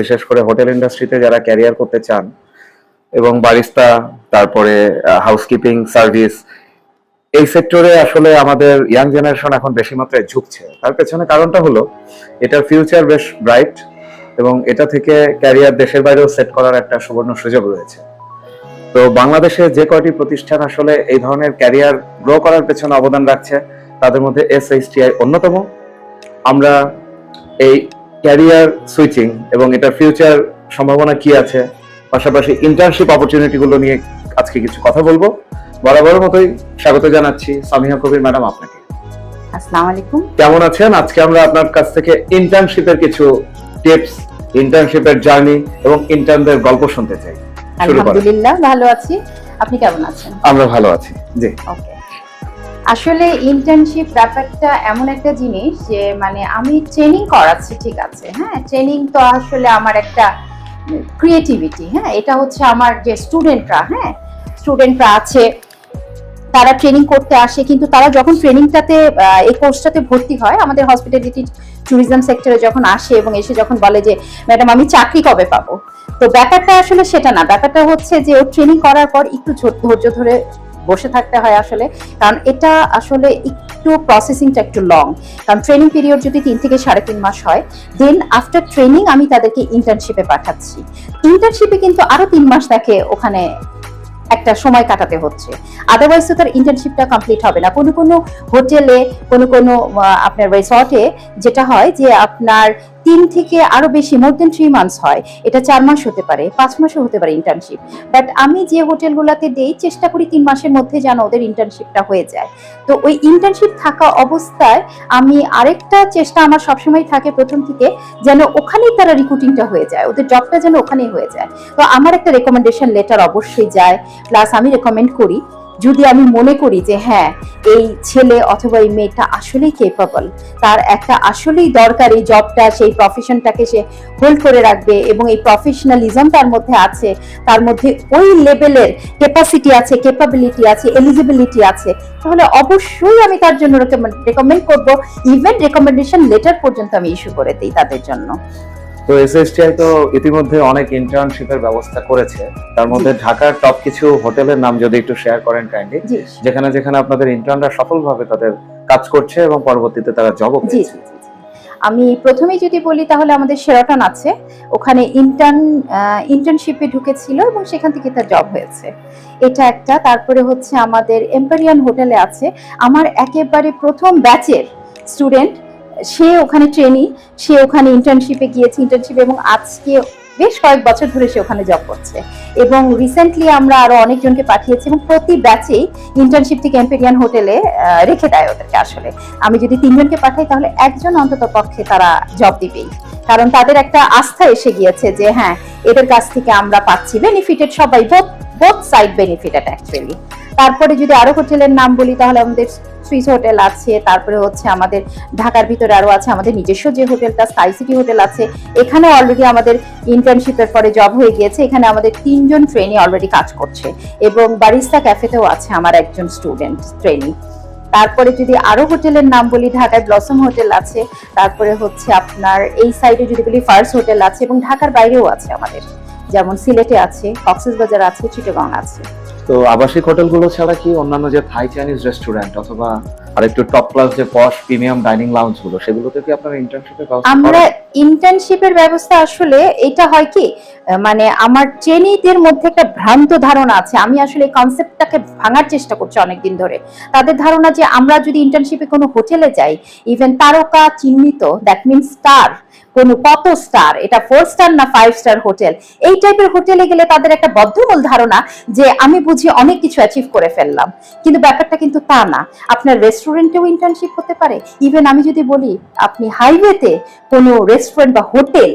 বিশেষ করে হোটেল ইন্ডাস্ট্রিতে যারা ক্যারিয়ার করতে চান এবং বারিস্তা, তারপরে হাউসকিপিং সার্ভিস এই সেক্টরে আসলে আমাদের ইয়াং জেনারেশন এখন বেশি মাত্রায় ঝুঁকছে। তার পেছনে কারণটা হলো, এটার ফিউচার বেশ ব্রাইট এবং এটা থেকে ক্যারিয়ার দেশের বাইরেও সেট করার একটা সুবর্ণ সুযোগ রয়েছে। তো বাংলাদেশে যে কয়টি প্রতিষ্ঠান আসলে এই ধরনের ক্যারিয়ার গ্রো করার পেছনে অবদান রাখছে, তাদের মধ্যে এস অন্যতম। আমরা এই ক্যারিয়ার সুইচিং এবং এটার ফিউচার সম্ভাবনা কি আছে পাশাপাশি ইন্টার্নশিপ অপরচুনিটি গুলো নিয়ে আজকে কিছু কথা বলব। বরাবর মতোই স্বাগত জানাচ্ছি সামিহা কবির ম্যাডাম আপনাকে। আসসালামু আলাইকুম। কেমন আছেন? আজকে আমরা আপনার কাছ থেকে ইন্টার্নশিপের কিছু টিপস ইন্টার্নশিপের জার্নি এবং ইন্টার্নদের গল্প শুনতে চাই। আলহামদুলিল্লাহ ভালো আছি। আপনি কেমন আছেন? আমরা ভালো আছি। জি। ওকে আসলে ইন্টার্নশিপ ব্যাপারটা এমন একটা জিনিস যে মানে আমি ট্রেনিং করাচ্ছি, ঠিক আছে হ্যাঁ? ট্রেনিং তো আসলে আমার একটা ক্রিয়েটিভিটি হ্যাঁ? এটা হচ্ছে আমার যে স্টুডেন্টরা হ্যাঁ? স্টুডেন্টরা আছে, তারা ট্রেনিং করতে আসে, কিন্তু তারা যখন ট্রেনিংটাতে এই কোর্সটাতে ভর্তি হয়, আমাদের হসপিটালিটি ট্যুরিজম সেক্টরে যখন আসে এবং এসে যখন বলে যে ম্যাডাম আমি চাকরি কবে পাবো? তো ব্যাপারটা আসলে সেটা না। ব্যাপারটা হচ্ছে যে ও ট্রেনিং করার পর একটু ধৈর্য ধরে বসে থাকতে হয় আসলে। কারণ এটা আসলে একটু প্রসেসিংটা একটু লং কারণ ট্রেনিং পিরিয়ড যদি তিন থেকে সাড়ে তিন মাস হয় দেন আফটার ট্রেনিং আমি তাদেরকে ইন্টার্নশিপে পাঠাচ্ছি। ইন্টার্নশিপে কিন্তু আরও তিন মাস তাকে ওখানে একটা সময় কাটাতে হচ্ছে। আদারওয়াইজ তো তার ইন্টার্নশিপটা কমপ্লিট হবে না। কোনো কোনো হোটেলে কোনো কোনো আপনার রিসর্টে যেটা হয় যে আপনার তিন থেকে আরও বেশি মোর দেন থ্রি মান্থস হয়। এটা চার মাস হতে পারে, পাঁচ মাসও হতে পারে ইন্টার্নশিপ বাট আমি যে হোটেলগুলোতে দেই, চেষ্টা করি তিন মাসের মধ্যে যেন ওদের ইন্টার্নশিপটা হয়ে যায়। তো ওই ইন্টার্নশিপ থাকা অবস্থায় আমি আরেকটা চেষ্টা আমার সবসময় থাকে প্রথম থেকে, যেন ওখানেই তারা রিক্রুটিংটা হয়ে যায়, ওদের জবটা যেন ওখানেই হয়ে যায়। তো আমার একটা রেকমেন্ডেশন লেটার অবশ্যই যায়। প্লাস আমি রেকমেন্ড করি যদি আমি মনে করি যে হ্যাঁ এই ছেলে অথবা এই মেয়েটা আসলেই কেপাবল তার একটা আসলেই দরকার এই জবটা সেই প্রফেশনটাকে সে হোল্ড করে রাখবে এবং এই প্রফেশনালিজম তার মধ্যে আছে, তার মধ্যে ওই লেভেলের ক্যাপাসিটি আছে ক্যাপাবিলিটি আছে এলিজিবিলিটি আছে, তাহলে অবশ্যই আমি তার জন্য রেকমেন্ড করব। ইভেন রেকমেন্ডেশন লেটার পর্যন্ত আমি ইস্যু করে দিই তাদের জন্য। তো এসএসটিআই তো ইতিমধ্যে অনেক ইন্টার্নশিপের ব্যবস্থা করেছে। তার মধ্যে ঢাকার টপ কিছু হোটেলের নাম যদি একটু শেয়ার করেন কাইন্ডলি যেখানে যেখানে আপনাদের ইন্টার্নরা সফলভাবে তাদের কাজ করছে এবং পরবর্তীতে তারা জবও জি পেয়েছে। আমি প্রথমেই যদি বলি তাহলে আমাদের সেরাটন আছে। ওখানে ইন্টার্ন ইন্টার্নশিপে ঢুকেছিল এবং সেখান থেকে তার জব হয়েছে। এটা একটা। তারপরে হচ্ছে আমাদের এম্পারিয়ান হোটেলে আছে। আমার একেবারে প্রথম ব্যাচের স্টুডেন্ট সে ওখানে ট্রেনি সে ওখানে ইন্টার্নশিপে গিয়েছে ইন্টার্নশিপে এবং আজকে বেশ কয়েক বছর ধরে সে ওখানে জব করছে। এবং রিসেন্টলি আমরা আরও অনেকজনকে পাঠিয়েছি এবং প্রতি ব্যাচেই ইন্টার্নশিপ থেকে এম্পেরিয়ান হোটেলে রেখে দেয় ওদেরকে আসলে। আমি যদি তিনজনকে পাঠাই তাহলে একজন অন্তত পক্ষে তারা জব দিবেই। কারণ তাদের একটা আস্থা এসে গিয়েছে যে হ্যাঁ এদের কাছ থেকে আমরা পাচ্ছি। বেনিফিটেড সবাই both both side benefited actually তারপরে যদি আরও হোটেলের নাম বলি, তাহলে আমাদের সুইস হোটেল আছে, তারপরে হচ্ছে আমাদের ঢাকার ভিতরে আরও আছে আমাদের নিজস্ব যে হোটেলটা, স্কাই সিটি হোটেল আছে এখানে অলরেডি আমাদের ইন্টার্নশিপের পরে জব হয়ে গিয়েছে, এখানে আমাদের তিনজন ট্রেনি অলরেডি কাজ করছে, এবং বারিস্তা ক্যাফেতেও আছে আমার একজন স্টুডেন্ট ট্রেনি তারপরে যদি আরও হোটেলের নাম বলি, ঢাকায় ব্লসম হোটেল আছে, তারপরে হচ্ছে আপনার এই সাইডে যদি বলি ফার্স্ট হোটেল আছে, এবং ঢাকার বাইরেও আছে আমাদের, যেমন সিলেটে আছে কক্সবাজার আছে চিটাগং আছে। তো আবাসিক হোটেলগুলো ছাড়া কি অন্যান্য যে থাই চাইনিজ রেস্টুরেন্ট অথবা আরেকটু টপ ক্লাস যে পশ প্রিমিয়াম ডাইনিং লাউঞ্জগুলো সেগুলোতে কি আপনারা ইন্টার্নশিপের ব্যবস্থা আমরা ইন্টার্নশিপের ব্যবস্থা আসলে এটা হয় কি মানে আমার ট্রেনিদের মধ্যে একটা ভ্রান্ত ধারণা আছে। আমি আসলে এই কনসেপ্টটাকে ভাঙার চেষ্টা করছি অনেকদিন ধরে। তাদের ধারণা যে আমরা যদি ইন্টার্নশিপে কোনো হোটেলে যাই ইভেন তারকা, চিহ্নিত দ্যাট মিন স্টার কোনো কত স্টার এটা ফোর স্টার না ফাইভ স্টার হোটেল এই টাইপের হোটেলে গেলে তাদের একটা বদ্ধমূল ধারণা যে আমি বুঝি অনেক কিছু অ্যাচিভ করে ফেললাম। কিন্তু ব্যাপারটা কিন্তু তা না। আপনার রেস্টুরেন্টেও ইন্টার্নশিপ হতে পারে। ইভেন আমি যদি বলি, আপনি হাইওয়েতে কোনো রেস্টুরেন্ট বা হোটেল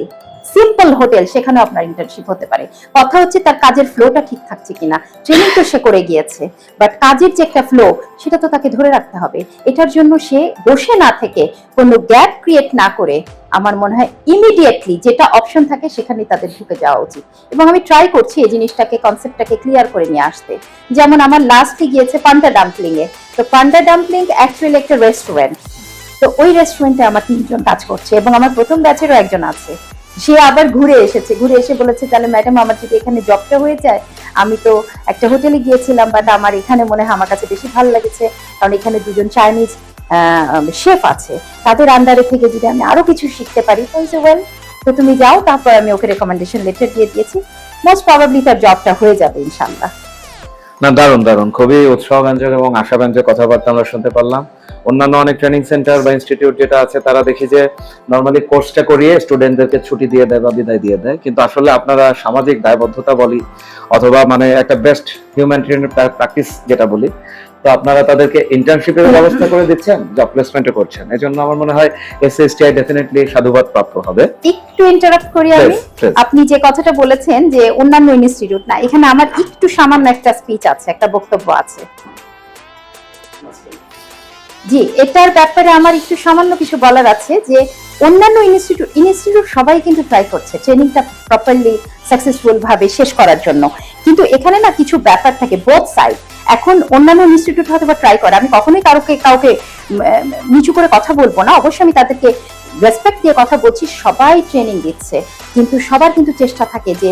সিম্পল হোটেল সেখানেও আপনার ইন্টার্নশিপ হতে পারে। কথা হচ্ছে তার কাজের ফ্লোটা ঠিক থাকছে কিনা। ট্রেনিং তো সে করে গিয়েছে বাট কাজের যে একটা ফ্লো সেটা তো তাকে ধরে রাখতে হবে। এটার জন্য সে বসে না থেকে কোনো গ্যাপ ক্রিয়েট না করে আমার মনে হয় ইমিডিয়েটলি যেটা অপশন থাকে সেখানেই তাদের ঢুকে যাওয়া উচিত। এবং আমি ট্রাই করছি এই জিনিসটাকে কনসেপ্টটাকে ক্লিয়ার করে নিয়ে আসতে। যেমন আমার লাস্টে গিয়েছে পান্ডা ডাম্পলিং এ। তো পান্ডা ডাম্পলিং অ্যাকচুয়ালি একটা রেস্টুরেন্ট তো ওই রেস্টুরেন্টে আমার তিনজন কাজ করছে এবং আমার প্রথম ব্যাচেরও একজন আছে। সে আবার ঘুরে এসেছে। ঘুরে এসে বলেছে, তাহলে ম্যাডাম আমার যদি এখানে জবটা হয়ে যায়, আমি তো একটা হোটেলে গিয়েছিলাম বাট আমার এখানে মনে হয় আমার কাছে বেশি ভালো লেগেছে, কারণ এখানে দুজন চাইনিজ শেফ আছে। তাদের আন্ডারে থেকে যদি আমি আরও কিছু শিখতে পারি, তো ওয়েল তো তুমি যাও, তারপর আমি ওকে রেকমেন্ডেশন লেটার দিয়ে দিয়েছি। মোস্ট প্রবাবলি তার জবটা হয়ে যাবে ইনশাল্লাহ না, দারুণ দারুণ। খুবই উৎসাহব্যঞ্জক এবং আশাব্যঞ্জক কথাবার্তা আমরা শুনতে পারলাম। অন্যান্য অনেক ট্রেনিং সেন্টার বা ইনস্টিটিউট যেটা আছে, তারা দেখি যে নর্মালি কোর্সটা করিয়ে স্টুডেন্টদেরকে ছুটি দিয়ে দেয় বা বিদায় দিয়ে দেয়। কিন্তু আসলে আপনারা সামাজিক দায়বদ্ধতা বলি, অথবা মানে একটা বেস্ট হিউম্যান ট্রেনিং প্র্যাকটিস যেটা বলি তো আপনারা তাদেরকে ইন্টার্নশিপের ব্যবস্থা করে দিচ্ছেন জব প্লেসমেন্টও করছেন। এজন্য আমার মনে হয় এসএসটিআই ডেফিনেটলি সাধুবাদ প্রাপ্ত হবে। একটু ইন্টারাপ্ট করি আমি. আপনি যে কথাটা বলেছেন যে অন্যান্য ইনস্টিটিউট না এখানে আমার একটু সামান্য একটা স্পিচ আছে একটা বক্তব্য আছে। জি, এটার ব্যাপারে আমার একটু সামান্য কিছু বলার আছে যে অন্যান্য ইনস্টিটিউট ইনস্টিটিউট সবাই কিন্তু ট্রাই করছে ট্রেনিংটা প্রপারলি সাকসেসফুল ভাবে শেষ করার জন্য। কিন্তু এখানে না কিছু ব্যাপার থাকে বোথ সাইড এখন অন্যান্য ইনস্টিটিউট হয়তো বা ট্রাই করে, আমি কখনোই কাউকে কাউকে নিচু করে কথা বলব না, অবশ্যই আমি তাদেরকে রেসপেক্ট দিয়ে কথা বলছি, সবাই ট্রেনিং দিচ্ছে। কিন্তু সবার কিন্তু চেষ্টা থাকে যে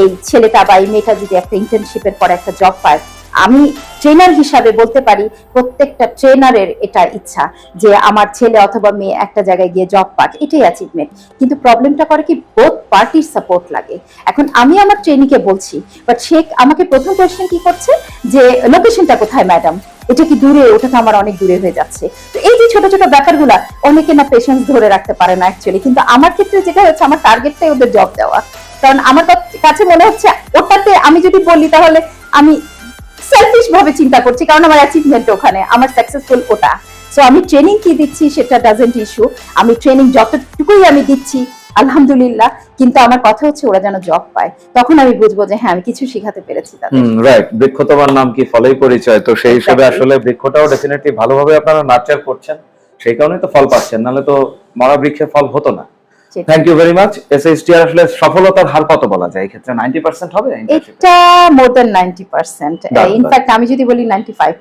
এই ছেলেটা বা এই মেয়েটা যদি একটা ইন্টার্নশিপের পরে একটা জব পায় আমি ট্রেনার হিসাবে বলতে পারি প্রত্যেকটা ট্রেনারের এটা ইচ্ছা যে আমার ছেলে অথবা মেয়ে একটা জায়গায় গিয়ে জব পাক, এটাই অ্যাচিভমেন্ট কিন্তু প্রবলেমটা করে কি বোথ পার্টির সাপোর্ট লাগে। এখন আমি আমার ট্রেনিকে বলছি বাট সে আমাকে প্রথম কোয়েশ্চেন কি করছে? যে লোকেশনটা কোথায় ম্যাডাম এটা কি দূরে? ওটা তো আমার অনেক দূরে হয়ে যাচ্ছে। তো এই যে ছোট ছোট ব্যাপারগুলা, অনেকে না পেশেন্স ধরে রাখতে পারে না অ্যাকচুয়ালি কিন্তু আমার ক্ষেত্রে যেটা হচ্ছে, আমার টার্গেটটাই ওদের জব দেওয়া। কারণ আমার কাছে মনে হচ্ছে, ওটাতে আমি যদি বলি তাহলে আমি সেলফিশ ভাবে চিন্তা করছি কারণ আমার অ্যাচিভমেন্ট ওখানে আমার সাকসেসফুল ওটা। সো আমি ট্রেনিং কি দিচ্ছি সেটা ডাজেন্ট ইস্যু আমি ট্রেনিং যতটুকুই আমি দিচ্ছি আলহামদুলিল্লাহ কিন্তু আমার কথা হচ্ছে ওরা যেন জব পায়। তখন আমি বুঝব যে হ্যাঁ আমি কিছু শিখাতে পেরেছি রাইট বৃক্ষ তোমার নাম কি ফলেই পরিচয়? তো সেই হিসেবে. আসলে বৃক্ষটাও ডেফিনেটলি ভালোভাবে আপনারা নার্চার করছেন সেই কারণে তো ফল পাচ্ছেন নাহলে তো মরা বৃক্ষের ফল হতো না। Thank you very much SSTR আসলে সফলতার হার কত বলা যায়? এই ক্ষেত্রে 90% হবে? এটা more than ninety percent in fact আমি যদি বলি নাইনটি ফাইভ